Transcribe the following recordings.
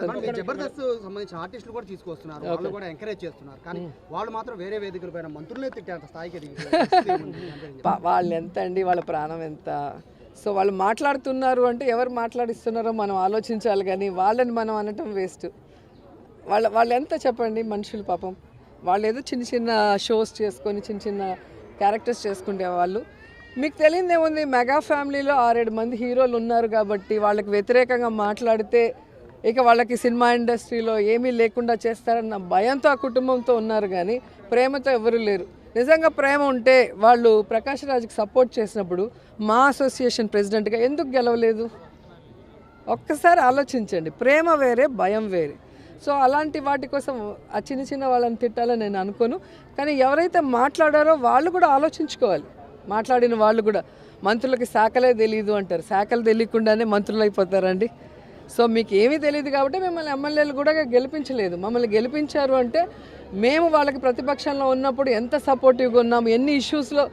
జబర్దస్త్ సంబంధించిన ఆర్టిస్టులు కూడా తీసుకొస్తున్నారు. వాళ్ళు కూడా ఎంకరేజ్ చేస్తున్నారు. కానీ వాళ్ళు మాత్రం వేరే వేదికల పైన మంత్రులే స్థాయికి వాళ్ళు ఎంత అండి? వాళ్ళ ప్రాణం ఎంత? సో వాళ్ళు మాట్లాడుతున్నారు అంటే ఎవరు మాట్లాడిస్తున్నారో మనం ఆలోచించాలి కానీ వాళ్ళని మనం అనటం వేస్ట్ వాళ్ళ వాళ్ళు ఎంత చెప్పండి? మనుషులు పాపం. వాళ్ళు ఏదో చిన్న చిన్న షోస్ చేసుకొని చిన్న చిన్న క్యారెక్టర్స్ చేసుకునే వాళ్ళు. మీకు తెలియదు ఏముంది మెగా ఫ్యామిలీలో ఆరేడు మంది హీరోలు ఉన్నారు కాబట్టి వాళ్ళకి వ్యతిరేకంగా మాట్లాడితే ఇక వాళ్ళకి సినిమా ఇండస్ట్రీలో ఏమీ లేకుండా చేస్తారన్న భయంతో ఆ కుటుంబంతో ఉన్నారు కానీ ప్రేమతో ఎవరు లేరు. నిజంగా ప్రేమ ఉంటే వాళ్ళు ప్రకాష్ రాజ్కి సపోర్ట్ చేసినప్పుడు మా అసోసియేషన్ ప్రెసిడెంట్గా ఎందుకు గెలవలేదు? ఒక్కసారి ఆలోచించండి. ప్రేమ వేరే భయం వేరే. సో అలాంటి వాటి కోసం ఆ చిన్న చిన్న వాళ్ళని తిట్టాలని నేను అనుకోను. కానీ ఎవరైతే మాట్లాడారో వాళ్ళు కూడా ఆలోచించుకోవాలి. మాట్లాడిన వాళ్ళు కూడా మంత్రులకి శాఖలే తెలియదు అంటారు. శాఖలు తెలియకుండానే మంత్రులు అయిపోతారండి సో మీకు ఏమీ తెలియదు కాబట్టి మిమ్మల్ని ఎమ్మెల్యేలు కూడా గెలిపించలేదు. మమ్మల్ని గెలిపించారు అంటే మేము వాళ్ళకి ప్రతిపక్షంలో ఉన్నప్పుడు ఎంత సపోర్టివ్గా ఉన్నాం ఎన్ని ఇష్యూస్లో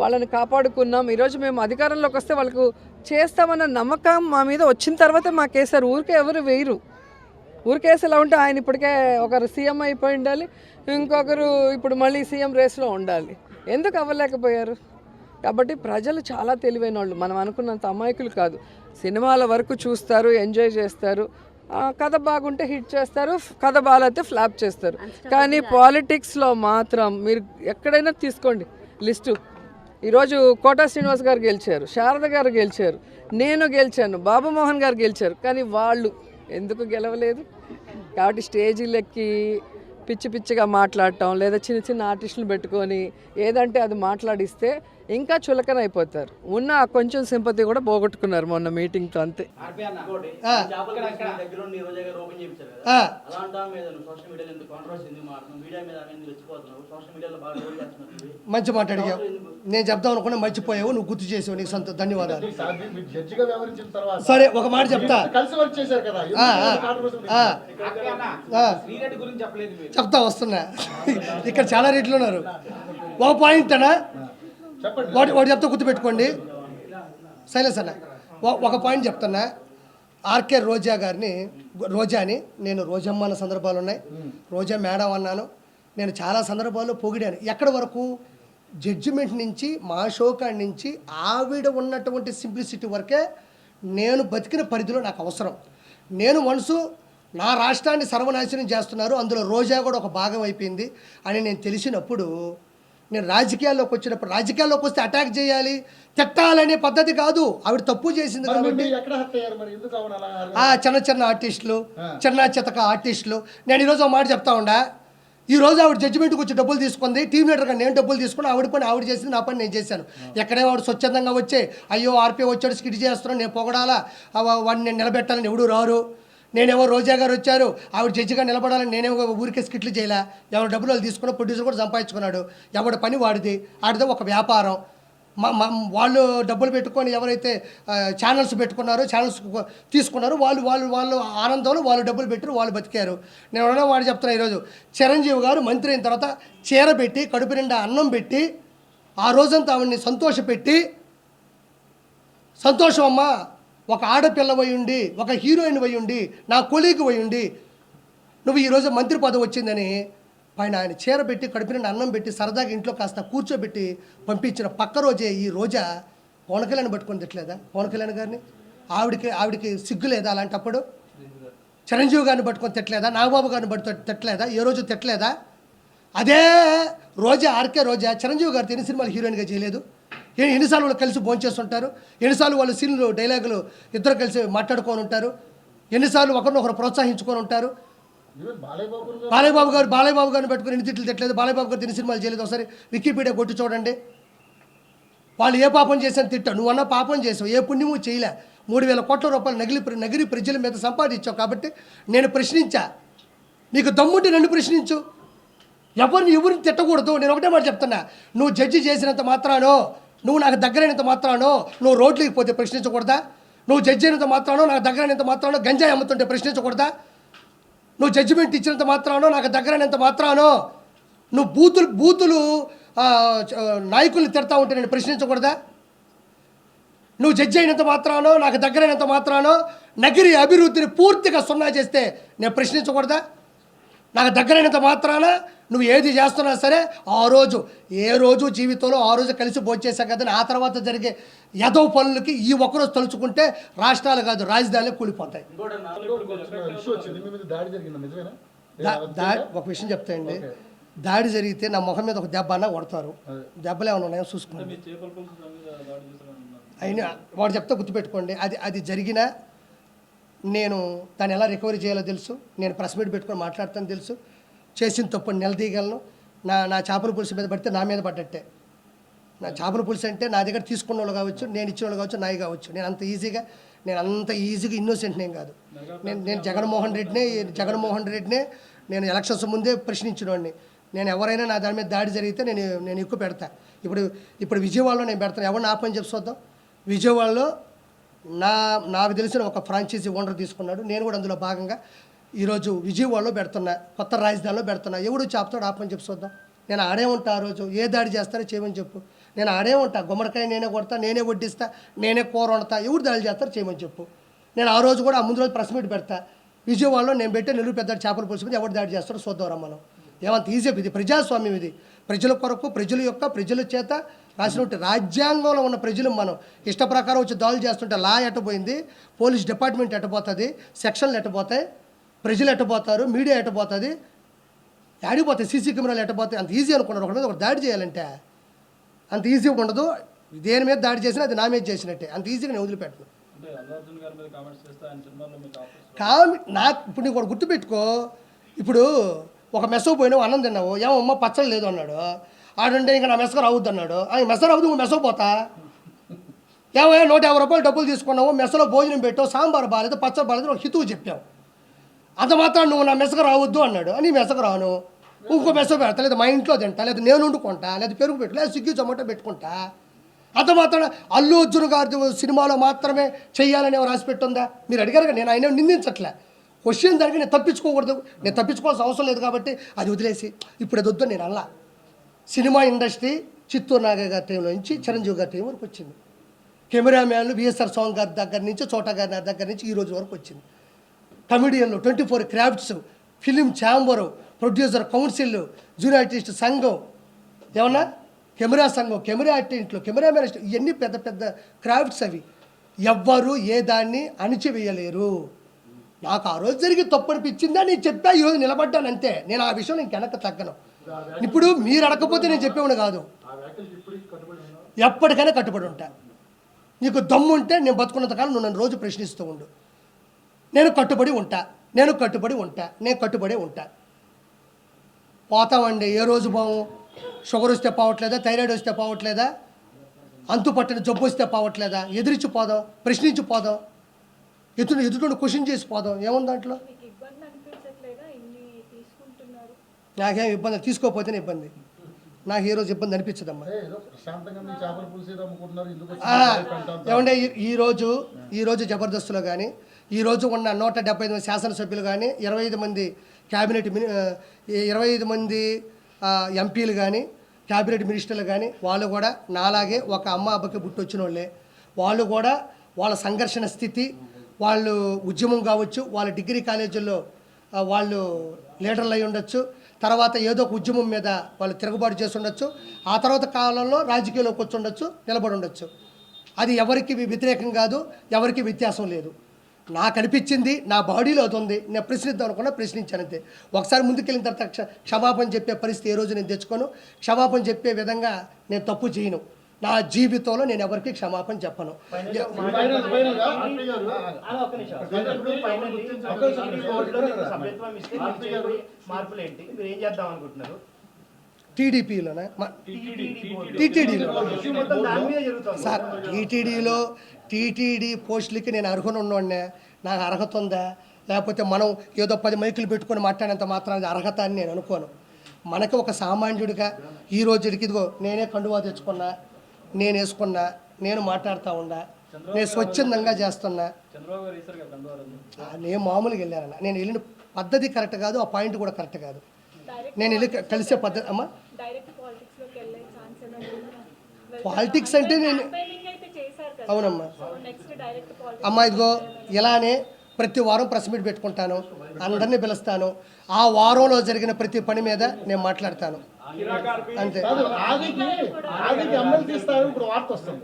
వాళ్ళని కాపాడుకున్నాం ఈరోజు మేము అధికారంలోకి వస్తే వాళ్ళకు చేస్తామన్న నమ్మకం మా మీద వచ్చిన తర్వాతే మాకేసారు ఊరికే ఎవరు వేయరు. ఊరికేసి ఎలా ఉంటే ఆయన ఇప్పటికే ఒకరు సీఎం అయిపోయి ఉండాలి ఇంకొకరు ఇప్పుడు మళ్ళీ సీఎం రేస్లో ఉండాలి. ఎందుకు అవ్వలేకపోయారు? కాబట్టి ప్రజలు చాలా తెలివైన వాళ్ళు మనం అనుకున్నంత అమాయకులు కాదు. సినిమాల వరకు చూస్తారు ఎంజాయ్ చేస్తారు. కథ బాగుంటే హిట్ చేస్తారు కథ బాగాలైతే ఫ్లాప్ చేస్తారు. కానీ పాలిటిక్స్లో మాత్రం మీరు ఎక్కడైనా తీసుకోండి లిస్టు. ఈరోజు కోటా శ్రీనివాస్ గారు గెలిచారు శారద గారు గెలిచారు నేను గెలిచాను బాబు మోహన్ గారు గెలిచారు. కానీ వాళ్ళు ఎందుకు గెలవలేదు? కాబట్టి స్టేజీలెక్కి పిచ్చి పిచ్చిగా మాట్లాడటం లేదా చిన్న చిన్న ఆర్టిస్టులు పెట్టుకొని ఏదంటే అది మాట్లాడిస్తే ఇంకా చులకన అయిపోతారు. ఉన్న ఆ కొంచెం సింపతి కూడా పోగొట్టుకున్నారు మొన్న మీటింగ్తో అంతే. మంచి మాట అడిగావు నేను చెప్దాం అనుకున్నా మర్చిపోయావు నువ్వు గుర్తు చేసావు నీకు సంతో ధన్యవాదాలు. సార్ మీరు జడ్జిగా వ్యవహరించిన తర్వాత సరే ఒక మాట చెప్తా. కలిసి వర్క్ చేశారు కదా. ఆ, ఆ, ఆ, ఆ. శ్రీరెడ్డి గురించి చెప్పలేదు మీరు. చెప్తా వస్తున్నా. ఇక్కడ చాలా రేట్లు ఉన్నారు. ఒక పాయింట్ అనా వాటి వాటి చెప్తా గుర్తుపెట్టుకోండి. శైలేష్ అన్న. ఒక పాయింట్ చెప్తున్నా. ఆర్కే రోజా గారిని రోజాని నేను రోజమ్మ అన్న సందర్భాలు ఉన్నాయి. రోజా మేడం అన్నాను. నేను చాలా సందర్భాల్లో పొగిడాను. ఎక్కడి వరకు? జడ్జిమెంట్ నుంచి మా షో కాడి నుంచి ఆవిడ ఉన్నటువంటి సింప్లిసిటీ వరకే నేను బతికిన పరిధిలో నాకు అవసరం. నేను మనసు నా రాష్ట్రాన్ని సర్వనాశనం చేస్తున్నారు. అందులో రోజా కూడా ఒక భాగం అయిపోయింది అని నేను తెలిసినప్పుడు నేను రాజకీయాల్లోకి వచ్చినప్పుడు రాజకీయాల్లోకి వస్తే అటాక్ చేయాలి తిట్టాలనే పద్ధతి కాదు. ఆవిడ తప్పు చేసింది కాబట్టి ఆ చిన్న చిన్న ఆర్టిస్టులు చిన్న చితక ఆర్టిస్టులు నేను ఈరోజు ఒక మాట చెప్తా ఉండా. ఈ రోజు ఆవిడ జడ్జిమెంట్కి వచ్చి డబ్బులు తీసుకుంది టీం లీడర్గా నేను డబ్బులు తీసుకుని ఆవిడ పని ఆవిడ చేసింది నా పని నేను చేశాను. ఎక్కడే వాడు స్వచ్ఛందంగా వచ్చే అయ్యో ఆర్పీ వచ్చాడు స్కిట్ చేస్తున్నాను నేను పొగడాలా? వాడిని నేను నిలబెట్టాలని ఎవడు రారు. నేనేమో రోజా గారు వచ్చారు. ఆవిడ జడ్జిగా నిలబడాలని నేనేమో ఊరికే స్కిట్లు చేయలే. ఎవరి డబ్బులు వాళ్ళు తీసుకున్న ప్రొడ్యూసర్ కూడా సంపాదించుకున్నాడు. ఎవడి పని వాడిది. ఆడితే ఒక వ్యాపారం. మా వాళ్ళు డబ్బులు పెట్టుకొని ఎవరైతే ఛానల్స్ పెట్టుకున్నారో ఛానల్స్ తీసుకున్నారు తీసుకున్నారో వాళ్ళు వాళ్ళు వాళ్ళు ఆనందంలో వాళ్ళు డబ్బులు పెట్టారు వాళ్ళు బతికారు. నేను ఉన్న వాడు చెప్తున్నా ఈరోజు. చిరంజీవి గారు మంత్రి అయిన తర్వాత చీర పెట్టి కడుపు నిండా అన్నం పెట్టి ఆ రోజంతా ఆవిడ్ని సంతోషపెట్టి సంతోషం అమ్మా. ఒక ఆడపిల్ల ఉండి ఒక హీరోయిన్ ఉండి నా కొలీగ్ ఉండి నువ్వు ఈరోజు మంత్రి పదవి వచ్చిందని పైన ఆయన చీర పెట్టి కడుపు అన్నం పెట్టి సరదాగా ఇంట్లో కాస్త కూర్చోబెట్టి పంపించిన పక్క రోజే ఈ రోజా పవన్ కళ్యాణ్ పట్టుకొని తిట్టలేదా? పవన్ కళ్యాణ్ గారిని? ఆవిడకి ఆవిడకి సిగ్గు లేదా అలాంటప్పుడు? చిరంజీవి గారిని పట్టుకొని తిట్టలేదా? నాగబాబు గారిని పట్టు తిట్టలేదా? ఏ రోజు తిట్టలేదా? అదే రోజా ఆర్కే రోజా చిరంజీవి గారితో ఎన్ని సినిమాలు హీరోయిన్గా చేయలేదు. ఎన్నిసార్లు వాళ్ళు కలిసి భోంచేస్తుంటారు ఎన్నిసార్లు వాళ్ళు సీన్లు డైలాగులు ఇద్దరు కలిసి మాట్లాడుకొని ఉంటారు? ఎన్నిసార్లు ఒకరినొకరు ప్రోత్సహించుకొని ఉంటారు? ఈవెన్ బాలయ్య బాబు గారు బాలయ్య బాబు గారు బాలయ్య బాబు గారిని పెట్టుకుని ఎన్ని తిట్లు తిట్టలేదు? బాలయ్య బాబు గారు ఎన్ని సినిమాలు చేయలేదు. ఒకసారి వికీపీడియా కొట్టి చూడండి. వాళ్ళు ఏ పాపం చేశాను తిట్టా నువ్వు అన్న పాపం చేసావు. ఏ పుణ్యము చేయలే. మూడు వేల కోట్ల రూపాయలు నగిలి నగిరి ప్రజల మీద సంపాదించావు కాబట్టి నేను ప్రశ్నించా. నీకు దమ్ముంటే నన్ను ప్రశ్నించు. ఎవరిని ఎవరిని తిట్టకూడదు? నేను ఒకటే మాట చెప్తున్నా. నువ్వు జడ్జి చేసినంత మాత్రానో నువ్వు నాకు దగ్గరైనంత మాత్రానో నువ్వు రోడ్లకి పోతే ప్రశ్నించకూడదా? నువ్వు జడ్జి అయినంత మాత్రానో నాకు దగ్గరైనంత మాత్రానో గంజాయి అమ్ముతుంటే ప్రశ్నించకూడదా? నువ్వు జడ్జిమెంట్ ఇచ్చినంత మాత్రానో నాకు దగ్గరైనంత మాత్రానో నువ్వు బూతులు బూతులు నాయకుల్ని తిడతా ఉంటే నేను ప్రశ్నించకూడదా? నువ్వు జడ్జి అయినంత మాత్రానో నాకు దగ్గరైనంత మాత్రానో నగిరి అభివృద్ధిని పూర్తిగా సున్నా చేస్తే నేను ప్రశ్నించకూడదా? నాకు దగ్గరైనంత మాత్రాన నువ్వు ఏది చేస్తున్నా సరే ఆ రోజు ఏ రోజు జీవితంలో ఆ రోజు కలిసి భోంచేసా కదా ఆ తర్వాత జరిగే యదవ పనులకి ఈ ఒక్కరోజు తలుచుకుంటే రాష్ట్రాలు కాదు రాజధానులు కూలిపోతాయి. ఒక విషయం చెప్తాయండి దాడి జరిగితే నా మొహం మీద ఒక దెబ్బ అన్న కొడతారు. దెబ్బలు ఏమైనా ఉన్నాయో చూసుకోండి. అయినా వాడు చెప్తే గుర్తుపెట్టుకోండి. అది అది జరిగినా నేను దాన్ని ఎలా రికవరీ చేయాలో తెలుసు. నేను ప్రెస్ మీట్ పెట్టుకొని మాట్లాడతాను తెలుసు. చేసిన తప్పు నిలదీయగలను. నా నా చేపల పులుసు మీద పడితే నా మీద పడ్డట్టే. నా చేపల పులుసు అంటే నా దగ్గర తీసుకున్న వాళ్ళు కావచ్చు నేను ఇచ్చిన వాళ్ళు కావచ్చు నాయి కావచ్చు. నేను అంత ఈజీగా నేను అంత ఈజీగా ఇన్నోసెంట్ నేను కాదు. నేను నేను జగన్మోహన్ రెడ్డినే జగన్మోహన్ రెడ్డినే నేను ఎలక్షన్స్ ముందే ప్రశ్నించినవాడిని నేను ఎవరైనా నా దాని మీద దాడి జరిగితే నేను నేను ఎక్కువ పెడతా. ఇప్పుడు ఇప్పుడు విజయవాడలో నేను పెడతాను. ఎవరిని ఆపని చెప్పి చూద్దాం. విజయవాడలో నా నాకు తెలిసిన ఒక ఫ్రాంచైజీ ఓనర్ తీసుకున్నాడు. నేను కూడా అందులో భాగంగా ఈరోజు విజయవాడలో పెడుతున్నా కొత్త రాజధానిలో పెడుతున్నా. ఎవడు చేపతాడు ఆపని చెప్పి చూద్దాం. నేను ఆడే ఉంటా ఆ రోజు. ఏ దాడి చేస్తారో చేయమని చెప్పు. నేను ఆడే ఉంటా. గుమ్మడికాయ నేనే కొడతా నేనే వడ్డిస్తా నేనే కూర వండుతా. ఎవరు దాడి చేస్తారో చేయమని చెప్పు. నేను ఆ రోజు కూడా ఆ ముందు రోజు ప్రెస్ మీట్ పెడతా. విజయవాడలో నేను పెట్టే నెల్లూరు పెద్ద చేపల పులుసు మీద ఎవరు దాడి చేస్తారో చూద్దాం మనం. ఏమంత ఈజీ ఇది. ప్రజాస్వామ్యం ఇది. ప్రజల కొరకు ప్రజల యొక్క ప్రజల చేత రాసినటువంటి రాజ్యాంగంలో ఉన్న ప్రజలు మనం. ఇష్ట ప్రకారం వచ్చి దాడులు చేస్తుంటే లా ఎట్టపోయింది పోలీస్ డిపార్ట్మెంట్ ఎట్టపోతుంది సెక్షన్లు ఎట్టపోతాయి ప్రజలు ఎట్టపోతారు మీడియా ఎట్టపోతుంది ఆడిపోతాయి సీసీ కెమెరాలు ఎట్టపోతాయి అంత ఈజీ అనుకున్నారు ఒకటి ఒకటి దాడి చేయాలంటే. అంత ఈజీ ఉండదు. దేని మీద దాడి చేసినా అది నా మీద చేసినట్టే. అంత ఈజీగా నేను వదిలిపెట్టను. కామి నాకు ఇప్పుడు నీకు ఒకటి గుర్తుపెట్టుకో. ఇప్పుడు ఒక మెసో పోయినావు అన్నం తిన్నావు. ఏమమ్మా పచ్చడి లేదు అన్నాడు. ఆడంటే ఇంకా నా మెసక రావద్దు అన్నాడు. ఆ మెస రావద్దు నువ్వు మెసో పోతా. ఏమయ్యా నూట యాభై రూపాయలు డబ్బులు తీసుకున్నావు. మెసలో భోజనం పెట్టావు సాంబార్ బాగాలేదు పచ్చడి బాగాలేదు ఒక హితువు చెప్పావు. అంత మాత్రం నువ్వు నా మెసక రావద్దు అన్నాడు. అని మెసక రాను. ఇంకో మెస పెడతా లేదా మా ఇంట్లో తింటా. లేదా నేను వండుకుంటా లేదా పెరుగు పెట్టు లేదా స్విగ్గీ జొమాటో పెట్టుకుంటా. అంత మాత్రం అల్లు అర్జున్ గారి సినిమాలో మాత్రమే చేయాలని ఎవరు రాసి పెట్టుందా మీరు అడిగారు కదా, నేను ఆయన నిందించట్లే. క్వశ్చన్ దానికి నేను తప్పించుకోకూడదు. నేను తప్పించుకోవాల్సిన అవసరం లేదు కాబట్టి అది వదిలేసి ఇప్పుడు అది వద్దు నేను అల్లా సినిమా ఇండస్ట్రీ చిత్తూరు నాగయ్య గారి టైంలో నుంచి చిరంజీవి గారి టైం వరకు వచ్చింది. కెమెరామ్యాన్లు విఎస్ఆర్ స్వామి గారి దగ్గర నుంచి చోటా గారి దగ్గర నుంచి ఈ రోజు వరకు వచ్చింది. కమెడియన్లు twenty four crafts film chamber producer council junior artist సంఘం. ఏమన్నా? కెమెరా సంఘం కెమెరా అటెంట్లు కెమెరా మ్యాన్ ఇవన్నీ పెద్ద పెద్ద క్రాఫ్ట్స్ అవి. ఎవ్వరు ఏ దాన్ని అణిచివేయలేరు. నాకు ఆ రోజు జరిగి తప్పు అనిపించిందా? నేను చెప్పా ఈరోజు నిలబడ్డాను అంతే. నేను ఆ విషయం నేను వెనక్కి తగ్గను. ఇప్పుడు మీరు అడగకపోతే నేను చెప్పేవాడు కాదు. ఎప్పటికైనా కట్టుబడి ఉంటా. నీకు దమ్ము ఉంటే నేను బతుకున్నంతకాలం నువ్వు నన్ను రోజు ప్రశ్నిస్తూ ఉండు. నేను కట్టుబడి ఉంటా నేను కట్టుబడి ఉంటా నేను కట్టుబడి ఉంటా. పోతామండి ఏ రోజు పోము? షుగర్ వస్తే పోవట్లేదా? థైరాయిడ్ వస్తే పోవట్లేదా? అంతు పట్టిన జబ్బు వస్తే పోవట్లేదా? ఎదిరించి పోదాం ప్రశ్నించి పోదాం. ఎదురు ఎదుటి క్వశ్చన్ చేసి పోదాం. ఏముంది దాంట్లో? నాకేం ఇబ్బంది తీసుకోకపోతేనే ఇబ్బంది. నాకు ఏ రోజు ఇబ్బంది అనిపించదమ్మా? ఏమంటే ఈ- ఈరోజు ఈరోజు జబర్దస్త్లో కానీ ఈరోజు ఉన్న నూట డెబ్బై ఐదు మంది శాసనసభ్యులు కానీ ఇరవై ఐదు మంది క్యాబినెట్ మిని ఇరవై ఐదు మంది ఎంపీలు కానీ క్యాబినెట్ మినిస్టర్లు కానీ వాళ్ళు కూడా నాలాగే ఒక అమ్మ అబ్బకి బుట్టి వచ్చిన వాళ్ళే వాళ్ళు కూడా వాళ్ళ సంఘర్షణ స్థితి వాళ్ళు ఉద్యమం కావచ్చు వాళ్ళ డిగ్రీ కాలేజీల్లో వాళ్ళు లీడర్లు అయి ఉండొచ్చు. తర్వాత ఏదో ఒక ఉద్యమం మీద వాళ్ళు తిరుగుబాటు చేసి ఉండొచ్చు. ఆ తర్వాత కాలంలో రాజకీయాల్లోకి వచ్చి ఉండొచ్చు నిలబడి ఉండొచ్చు. అది ఎవరికి వ్యతిరేకం కాదు ఎవరికి వ్యత్యాసం లేదు. నాకు అనిపించింది నా బాడీలో అది ఉంది. నేను ప్రశ్నిద్దాం అనుకున్నా ప్రశ్నించాను అంతే. ఒకసారి ముందుకెళ్ళిన తర్వాత క్ష- క్షమాపణ చెప్పే పరిస్థితి ఏ రోజు నేను తెచ్చుకోను. క్షమాపణ చెప్పే విధంగా నేను తప్పు చేయను. నా జీవితంలో నేను ఎవరికి క్షమాపణ చెప్పను. టీడీపీలోనే? టీటీడీ టీటీడీలో. సార్ టీటీడీలో టీటీడీ పోస్టులకి నేను అర్హులు ఉన్నవాడినే నాకు అర్హత ఉందా? లేకపోతే మనం ఏదో పది మైకులు పెట్టుకొని మాట్లాడేంత మాత్రం అది అర్హత అని నేను అనుకోను. మనకి ఒక సామాన్యుడిగా ఈ రోజుకి ఇదిగో నేనే కండువా తెచ్చుకున్నా. నేను వేసుకున్నా నేను మాట్లాడుతూ ఉన్నా నేను స్వచ్ఛందంగా చేస్తున్నా. నేను మామూలుగా వెళ్ళానన్న. నేను వెళ్ళిన పద్ధతి కరెక్ట్ కాదు ఆ పాయింట్ కూడా కరెక్ట్ కాదు. నేను వెళ్ళి కలిసే పద్ధతి అమ్మా? డైరెక్ట్ పాలిటిక్స్ అంటే నేను- Campaigning అయితే చేశారు కదా. అవునమ్మా. సో నెక్స్ట్ డైరెక్ట్ పాలిటిక్స్ అమ్మా ఇదిగో ఇలానే ప్రతి వారం ప్రెస్ మీట్ పెట్టుకుంటాను. అందరినీ పిలుస్తాను. ఆ వారంలో జరిగిన ప్రతి పని మీద నేను మాట్లాడతాను. అంతే. ఆదికి ఆదికి ఇస్తారు ఇప్పుడు వార్త వస్తుంది.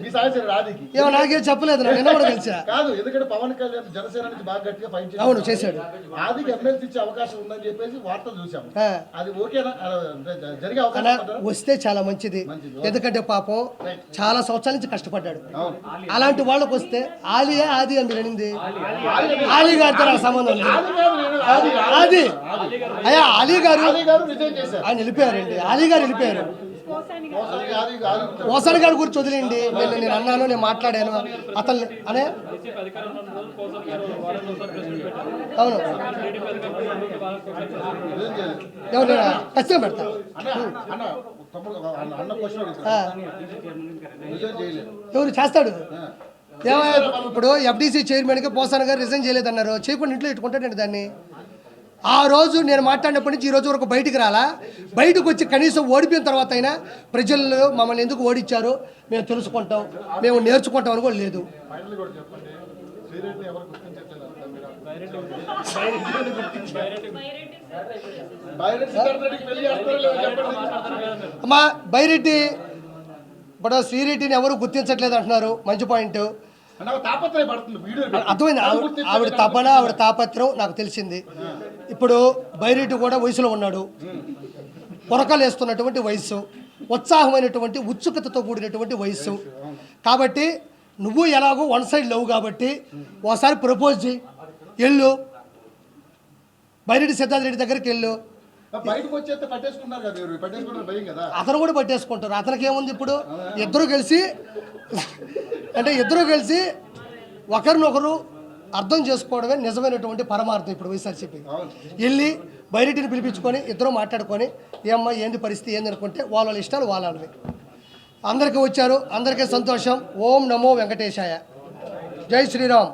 మీ సహచరుడు ఆదికి ఏమో నాకేం చెప్పలేదు నిన్న కూడా కలిసా కాదు ఎందుకంటే పవన్ కళ్యాణ్ జనసేన నుంచి బాగా గట్టిగా ఫైట్. అవును చేశాడు. ఆదికి ఎమ్మెల్సీ ఇచ్చే అవకాశం ఉందని చెప్పేసి వార్తలు చూసాం ఆ. అది ఓకేనా? జరిగే అవకాశం? వస్తే చాలా మంచిది. ఎందుకంటే పాపం చాలా సంవత్సరాల నుంచి కష్టపడ్డాడు. అలాంటి వాళ్ళకి వస్తే ఆలియా ఆది అని మీరు అనింది ఆలీ. గారితో నాకు సంబంధం లేదు. ఆది అయ్యా అలీ గారు ఆయన వెళ్ళిపోయారండి ఆలీ గారు వెళ్ళిపోయారు ఓసారి గారు గురించి వదిలేండి నేను నేను అన్నాను నేను మాట్లాడాను. అతను అనే? అవును. ఎవరు ఖచ్చితంగా పెడతా. ఎవరు చేస్తాడు? ఏమయ్యా? ఇప్పుడు ఎఫ్డీసీ చైర్మన్కి పోసాన్ గారు రిజైన్ చేయలేదన్నారు. చేయకుండా ఇంట్లో ఇట్టుకుంటాడండి దాన్ని? ఆ రోజు నేను మాట్లాడినప్పటి నుంచి ఈ రోజు వరకు బయటికి రాలా. బయటకు వచ్చి కనీసం ఓడిపోయిన తర్వాత అయినా ప్రజలు మమ్మల్ని ఎందుకు ఓడించారు? మేము తెలుసుకుంటాం. మేము నేర్చుకుంటాం అని కూడా లేదు. అమ్మా బైరెడ్డి ఇప్పుడు శ్రీరెడ్డిని ఎవరు గుర్తించట్లేదు అంటున్నారు. మంచి పాయింట్. అర్థమైంది? ఆవిడ తపన ఆవిడ తాపత్రం నాకు తెలిసింది. ఇప్పుడు బైరెడ్డి కూడా వయసులో ఉన్నాడు. పొరకలు వేస్తున్నటువంటి వయస్సు ఉత్సాహమైనటువంటి ఉత్సుకతతో కూడినటువంటి వయస్సు. కాబట్టి నువ్వు ఎలాగో వన్ సైడ్ లవ్ కాబట్టి ఒకసారి ప్రపోజ్ చేయి వెళ్ళు. బైరెడ్డి సిద్ధార్థ రెడ్డి దగ్గరికి వెళ్ళు. అతను కూడా పట్టేసుకుంటారు. అతనికి ఏముంది ఇప్పుడు? ఇద్దరు కలిసి అంటే ఇద్దరు కలిసి ఒకరినొకరు అర్థం చేసుకోవడమే నిజమైనటువంటి పరమార్థం ఇప్పుడు వైఎస్ఆర్సీపీ వెళ్ళి బయటిని పిలిపించుకొని ఇద్దరు మాట్లాడుకొని ఏమ్మా ఏంది పరిస్థితి ఏంది అనుకుంటే వాళ్ళ వాళ్ళ ఇష్టాలు వాళ్ళవి. అందరికీ వచ్చారు అందరికీ సంతోషం. ఓం నమో వెంకటేశాయ. జై శ్రీరామ్.